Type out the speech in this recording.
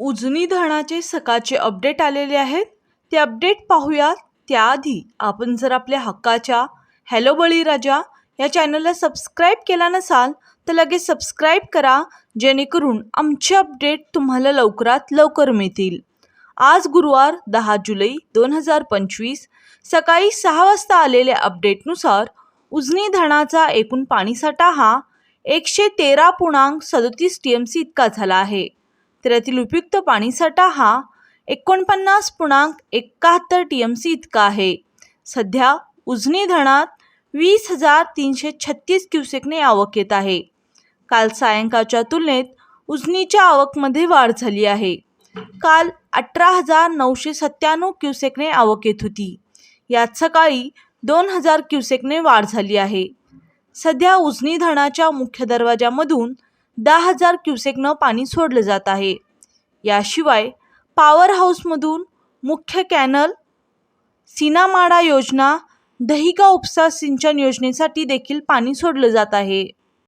उजनी धरणाचे सकाळचे अपडेट आलेले आहेत. ते अपडेट पाहूयात त्याआधी. आपण जर आपल्या हक्काच्या हॅलो बळीराजा या चॅनलला सबस्क्राईब केला नसाल तर लगेच सबस्क्राईब करा जेणेकरून आमचे अपडेट तुम्हाला लवकरात लवकर मिळतील. आज गुरुवार दहा जुलै दोन हजार पंचवीस सकाळी सहा वाजता आलेल्या अपडेटनुसार उजनी धरणाचा एकूण पाणीसाठा हा एकशे तेरा पूर्णांक सदोतीस टी एम सी इतका झाला आहे. तर यातील उपयुक्त पाणीसाठा हा एकोणपन्नास पूर्णांक एकाहत्तर टी एम सी इतका आहे. सध्या उजनी धरणात वीस हजार तीनशे छत्तीस क्युसेकने आवक येत आहे. काल सायंकाळच्या तुलनेत उजनीच्या आवकमध्ये वाढ झाली आहे. काल अठरा हजार नऊशे सत्त्याण्णव क्युसेकने आवक येत होती. यात सकाळी दोन हजार क्युसेकने वाढ झाली आहे. सध्या उजनी धरणाच्या मुख्य दरवाजामधून दहा हजार क्युसेकनं पाणी सोडलं जात आहे. याशिवाय पॉवर हाऊसमधून मुख्य कॅनल सीनामाडा योजना दहिका उपसा सिंचन योजनेसाठी देखील पाणी सोडलं जात आहे.